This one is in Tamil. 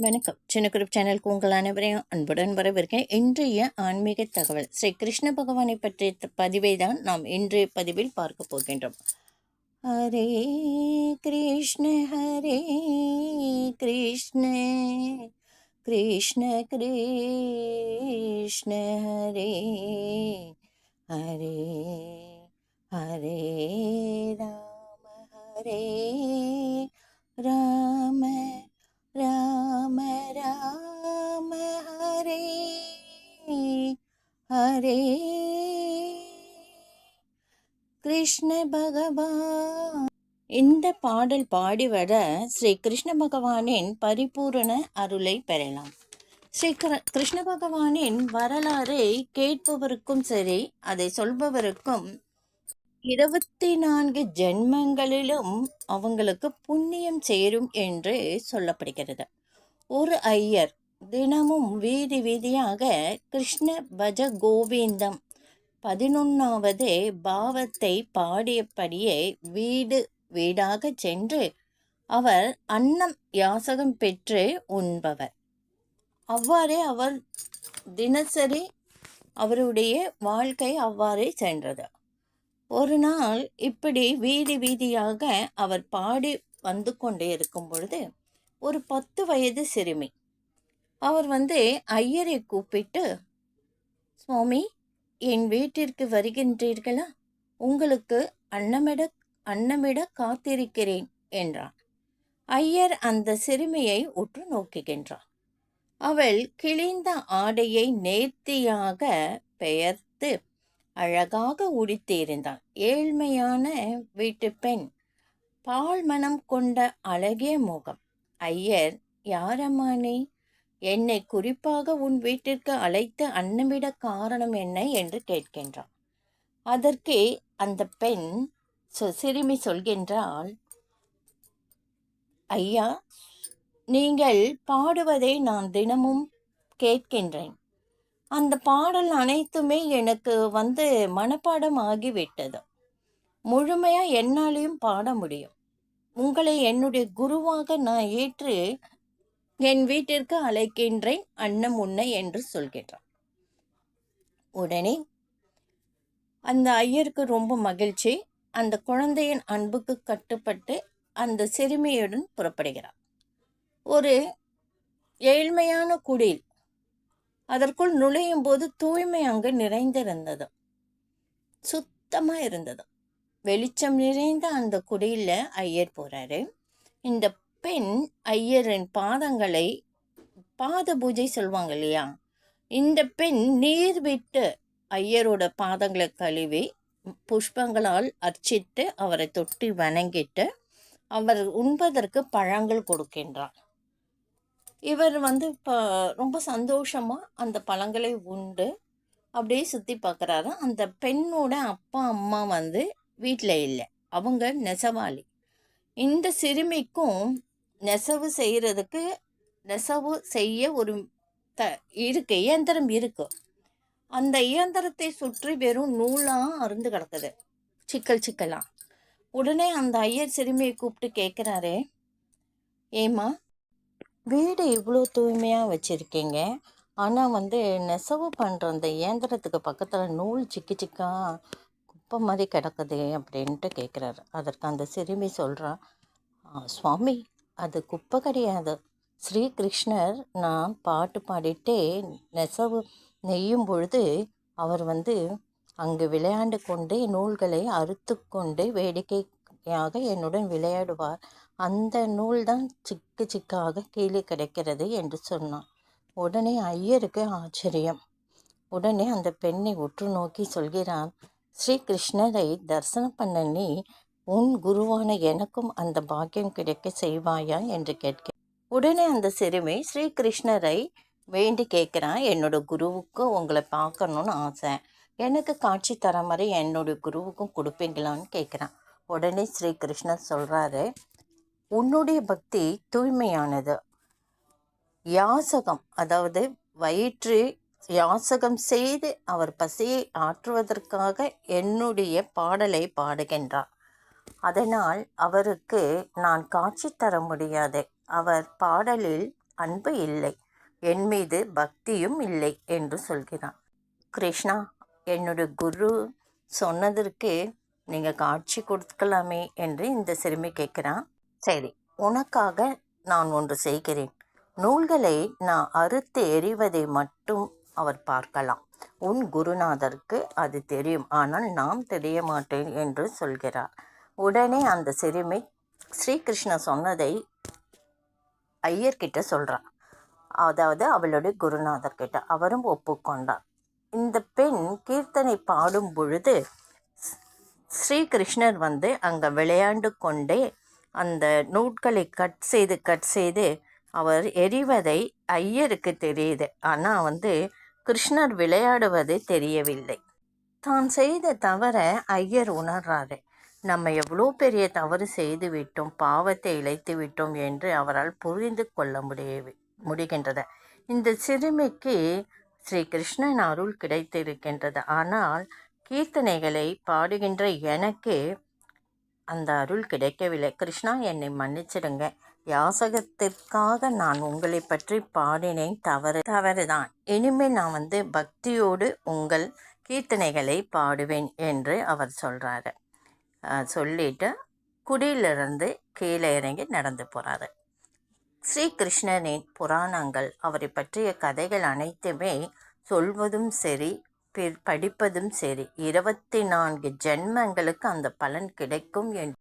வணக்கம். சின்னக்குருப் சேனல் சேனலுக்கு உங்கள் அனைவரையும் அன்புடன் வரவிருக்கேன் இன்றைய ஆன்மீக தகவல். ஸ்ரீ கிருஷ்ண பகவானை பற்றிய பதிவை தான் நாம் இன்றைய பதிவில் பார்க்க போகின்றோம். ஹரே கிருஷ்ண ஹரே கிருஷ்ண. கிருஷ்ண கிருஷ்ண ஹரே. ஹரே ஹரே ராம ஹரே ராம. ஹரே கிருஷ்ண பகவான் இந்த பாடல் பாடி வர ஸ்ரீ கிருஷ்ண பகவானின் பரிபூரண அருளை பெறலாம். ஸ்ரீ கிருஷ்ண பகவானின் வரலாறை கேட்பவருக்கும் சரி அதை சொல்பவருக்கும் இருபத்தி நான்கு ஜென்மங்களிலும் அவங்களுக்கு புண்ணியம் சேரும் என்று சொல்லப்படுகிறது. ஒரு ஐயர் தினமும் வீதி வீதியாக கிருஷ்ண பஜ கோவிந்தம் பதினொன்றாவது பாவத்தை பாடியபடியே வீடு வீடாக சென்று அவர் அன்னம் யாசகம் பெற்று உண்பவர். அவ்வாறே அவர் தினசரி அவருடைய வாழ்க்கை அவ்வாறே சென்றது. ஒரு நாள் இப்படி வீதி வீதியாக அவர் பாடி வந்து கொண்டே இருக்கும் பொழுது ஒரு பத்து வயது சிறுமி அவர் வந்து ஐயரை கூப்பிட்டு சுவாமி என் வீட்டிற்கு வருகின்றீர்களா? உங்களுக்கு அன்னமிட அன்னமிட காத்திருக்கிறேன் என்றார் ஐயர் அந்த சிறுமியை உற்று நோக்குகின்றார். அவள் கிழிந்த ஆடையை நேர்த்தியாக பெயர்த்து அழகாக உடுத்தியிருந்தாள் ஏழ்மையான வீட்டு பெண். பால் மனம் கொண்ட அழகிய முகம். ஐயர் யாரம்மா நீ? என்னை குறிப்பாக உன் வீட்டிற்கு அழைத்து அன்னமிட காரணம் என்ன என்று கேட்கின்றான். அதற்கே அந்த பெண் சிறுமி சொல்கின்றாள் ஐயா நீங்கள் பாடுவதை நான் தினமும் கேட்கின்றேன். அந்த பாடல் அனைத்துமே எனக்கு வந்து மனப்பாடம் ஆகிவிட்டது முழுமையாக என்னாலையும் பாட முடியும். உங்களை என்னுடைய குருவாக நான் ஏற்று என் வீட்டிற்கு அழைக்கின்றேன் அன்னம் உன்னை என்று சொல்கின்றான். உடனே அந்த ஐயருக்கு ரொம்ப மகிழ்ச்சி. அந்த குழந்தையின் அன்புக்கு கட்டுப்பட்டு அந்த சிறுமியுடன் புறப்படுகிறார். ஒரு ஏழ்மையான குடில் அதற்குள் நுழையும் போது தூய்மை அங்கு நிறைந்திருந்தது. சுத்தமாக இருந்தது. வெளிச்சம் நிறைந்த அந்த குடியில் ஐயர் போகிறாரு இந்த பெண் ஐயரின் பாதங்களை பாத பூஜை சொல்லுவாங்க இல்லையா? இந்த பெண் நீர் விட்டு ஐயரோட பாதங்களை கழுவி புஷ்பங்களால் அர்ச்சித்து அவரை தொட்டி வணங்கிட்டு அவர் உண்பதற்கு பழங்கள் கொடுக்கின்றார். இவர் வந்து இப்போ ரொம்ப சந்தோஷமாக அந்த பழங்களை உண்டு. அப்படியே சுற்றி பார்க்குறாரு. அந்த பெண்ணோட அப்பா அம்மா வந்து வீட்டில் இல்லை. அவங்க நெசவாளி. இந்த சிறுமிக்கும் நெசவு செய்கிறதுக்கு நெசவு செய்ய ஒரு த இருக்கு இயந்திரம் இருக்குது அந்த இயந்திரத்தை சுற்றி வெறும் நூலாக அருந்து கிடக்குது. சிக்கல் சிக்கலாக உடனே அந்த ஐயர் சிறுமியை கூப்பிட்டு கேட்குறாரு ஏம்மா வீடு இவ்வளோ தூய்மையாக வச்சுருக்கீங்க. ஆனால் வந்து நெசவு பண்ணுற அந்த இயந்திரத்துக்கு பக்கத்தில் நூல் சிக்கி சிக்கா குப்பை மாதிரி கிடக்குது அப்படின்ட்டு கேட்குறாரு அதற்கு அந்த சிறுமி சொல்கிறா சுவாமி அது குப்பை கிடையாது. ஸ்ரீகிருஷ்ணர் நான் பாட்டு பாடிட்டே நெசவு நெய்யும் பொழுது அவர் வந்து அங்கு விளையாண்டு கொண்டே நூல்களை அறுத்து கொண்டு வேடிக்கையாக என்னுடன் விளையாடுவார். அந்த நூல் தான் சிக்கு சிக்காக கீழே கிடைக்கிறது என்று சொன்னான். உடனே ஐயருக்கு ஆச்சரியம். உடனே அந்த பெண்ணை உற்று நோக்கி சொல்கிறான் ஸ்ரீ கிருஷ்ணரை தரிசனம் பண்ண நீ உன் குருவான எனக்கும் அந்த பாக்கியம் கிடைக்க செய்வாயா? என்று கேட்க உடனே அந்த சிறுமி ஸ்ரீகிருஷ்ணரை வேண்டி கேட்குறான் என்னோட குருவுக்கு உங்களை பார்க்கணுன்னு ஆசை. எனக்கு காட்சி தர மாதிரி என்னோட குருவுக்கும் கொடுப்பீங்களான்னு கேட்குறான் உடனே ஸ்ரீகிருஷ்ணர் சொல்கிறாரு உன்னுடைய பக்தி தூய்மையானது. யாசகம் அதாவது வயிற்று யாசகம் செய்து அவர் பசியை ஆற்றுவதற்காக என்னுடைய பாடலை பாடுகின்றார். அதனால் அவருக்கு நான் காட்சி தர முடியாது. அவர் பாடலில் அன்பு இல்லை. என் மீது பக்தியும் இல்லை என்று சொல்கிறான். கிருஷ்ணா என்னோட குரு சொன்னதற்கு நீங்கள் காட்சி கொடுக்கலாமே என்று இந்த சிறுமி கேட்குறான். சரி உனக்காக நான் ஒன்று செய்கிறேன். நூல்களை நான் அறுத்து எறிவதை மட்டும் அவர் பார்க்கலாம். உன் குருநாதருக்கு அது தெரியும். ஆனால் நாம் தெரிய மாட்டேன் என்று சொல்கிறார். உடனே அந்த சிறுமி ஸ்ரீகிருஷ்ணன் சொன்னதை ஐயர்கிட்ட சொல்கிறான் அதாவது அவளுடைய குருநாதர்கிட்ட. அவரும் ஒப்புக்கொண்டார். இந்த பெண் கீர்த்தனை பாடும் பொழுது ஸ்ரீகிருஷ்ணர் வந்து அங்கே விளையாண்டு கொண்டே அந்த நூட்களை கட் செய்து கட் செய்து அவர் எரிவதை ஐயருக்கு தெரியுது. ஆனால் வந்து கிருஷ்ணர் விளையாடுவது தெரியவில்லை. தான் செய்த தவற ஐயர் உணர்றாரு. நம்ம எவ்வளோ பெரிய தவறு செய்து விட்டோம் பாவத்தை இழைத்து விட்டோம் என்று அவரால் புரிந்து கொள்ள முடிய முடிகின்றது. இந்த சிறுமிக்கு ஸ்ரீ கிருஷ்ணன் அருள் கிடைத்திருக்கின்றது. ஆனால் கீர்த்தனைகளை பாடுகின்ற எனக்கு அந்த அருள் கிடைக்கவில்லை. கிருஷ்ணா என்னை மன்னிச்சிடுங்க. யாசகத்திற்காக நான் உங்களை பற்றி பாடினேன். தவறு தவறுதான். இனிமேல் நான் வந்து பக்தியோடு உங்கள் கீர்த்தனைகளை பாடுவேன் என்று அவர் சொல்கிறாரு சொல்லிட்டு குடியிலிருந்து கீழே இறங்கி நடந்து போகிறாரு ஸ்ரீகிருஷ்ணனின் புராணங்கள் அவரை பற்றிய கதைகள் அனைத்துமே சொல்வதும் சரி படிப்பதும் சரி இருபத்தி நான்கு ஜென்மங்களுக்கு அந்த பலன் கிடைக்கும் என்று